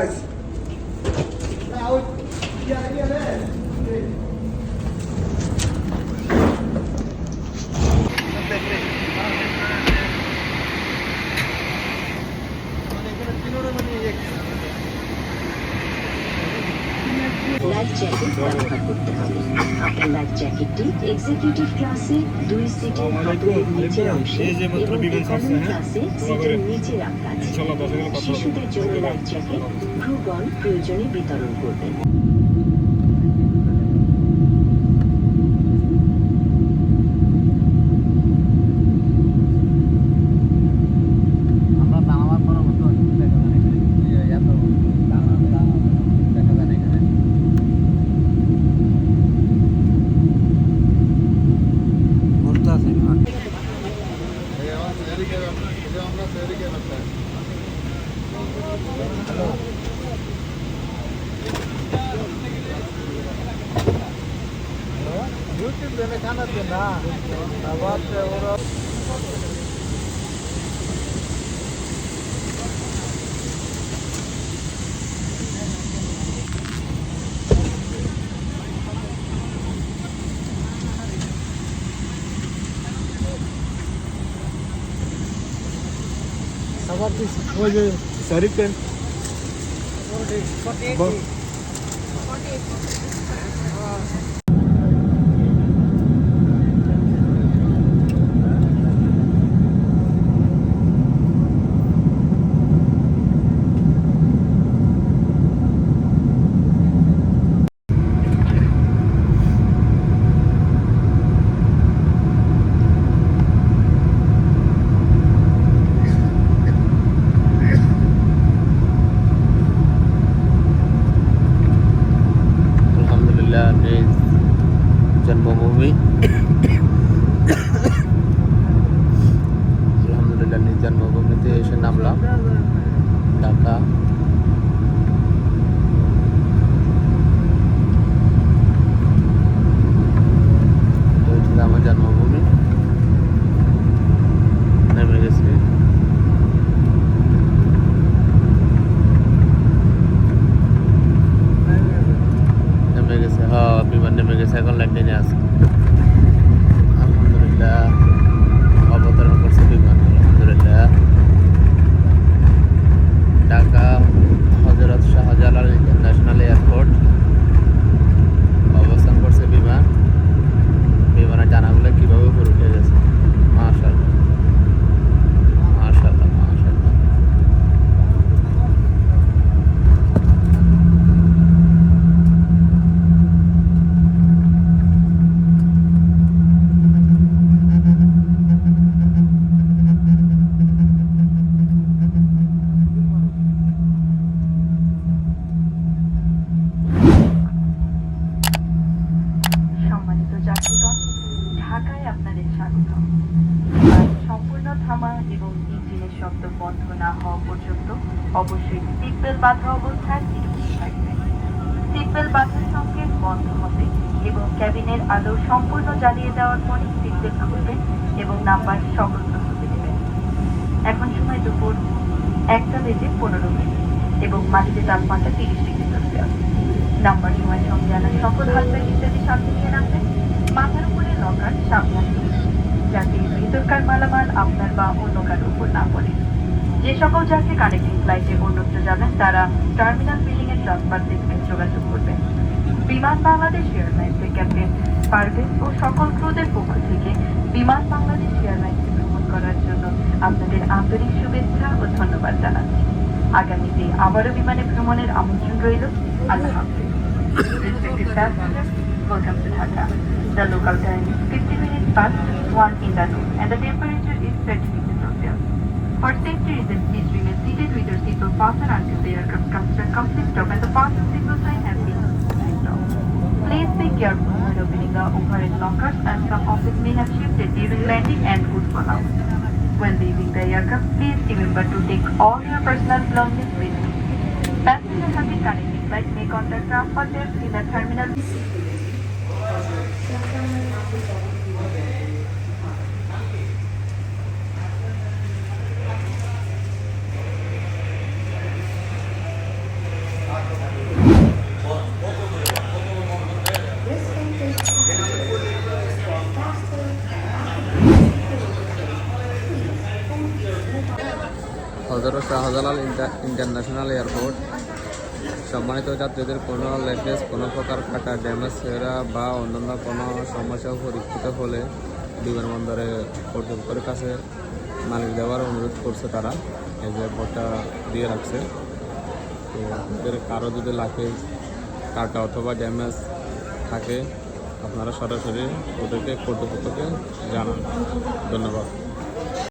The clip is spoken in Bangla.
Life jacket. আপনার জ্যাকেটটি এক্সিকিউটিভ ক্লাসে দুই সিটের হাতের নিচের অংশে এবং ইকোনমি হ্যাঁ? ক্লাসে সিটের নিচে রাখা আছে। শিশুদের জন্য লাইফ জ্যাকেট ভ্রুগণ প্রয়োজনে বিতরণ করবেন। ইউটিউব চ্যানেলে কানাচ্ছে না আবার ওরা সবার ওই যে শরীফ পেন আলহামদুলিল্লাহ নেমে গেছে এখন ঢাকায় আপনাদের স্বাগত। সম্পূর্ণ থামা এবং ইঞ্জিনের শব্দ বন্ধ না হওয়া পর্যন্ত অবশ্যই সিট বেল্ট বাঁধা অবস্থায় নিরুদ্ধ থাকবে সিট বাঁধার সঙ্গে বন্ধ হবে এবং ক্যাবিনের আলো সম্পূর্ণ জ্বালিয়ে দেওয়ার পরে সিট বেল্ট খুলবেন এবং নাম্বার সকল প্রস্তুতি দেবেন। এখন সময় দুপুর একটা বেজে পনেরো মিনিট এবং মাটিতে তাপমাত্রা তিরিশ ডিগ্রি সেলসিয়াস। নাম্বার সময় সঙ্গে আনা সকল হাত ব্যাগ ইত্যাদি সাথে নিয়ে রাখবেন মাথার উপরে লকার সাবধানে যাতে ভিতরকার মালামাল আপনার বা অন্য কারোর উপর না পড়ে। যে সকল যাত্রী কানেক্টিং ফ্লাইটে অন্যত্র যাবেন, তারা টার্মিনাল বিল্ডিং এর ট্রান্সফার ডেস্কে যোগাযোগ করবেন। বিমান বাংলাদেশ এয়ারলাইন্সের ক্যাপ্টেন পারভেজ ও সকল ক্রুদের পক্ষ থেকে বিমান বাংলাদেশ এয়ারলাইন্সে ভ্রমণ করার জন্য আপনাদের আন্তরিক শুভেচ্ছা ও ধন্যবাদ জানাচ্ছি। আগামীতে আবারও বিমানে ভ্রমণের আমন্ত্রণ রইল। আল্লাহ হাফিজ। Welcome to Dhaka. The local time is 50 minutes past 1 in the noon and the temperature is 30 degrees Celsius. For safety reasons, please remain seated with your seatbelt fastened until the aircraft comes to a complete stop and the fasten signal sign has been switched off. Please be careful when opening the overhead lockers as some it may have shifted during landing and could fall out. When leaving the aircraft, please remember to take all your personal belongings with you. Passengers having connecting flight may contact transfer desk in the terminal. Hazrat Shahzalal International Airport. সম্মানিত যাত্রীদের কোনো লেটেস্ট, কোনো প্রকার কাটা ড্যামেজ সেরা বা অন্যান্য কোনো সমস্যা পরীক্ষিত হলে বিমানবন্দরে কর্তৃপক্ষের কাছে মালিক দেওয়ার অনুরোধ করছে তারা। এই যে বোর্ডটা দিয়ে রাখছে। তো আপনাদের কারও যদি লাগেজ কাটা অথবা ড্যামেজ থাকে, আপনারা সরাসরি ওদেরকে কর্তৃপক্ষকে জানান। ধন্যবাদ।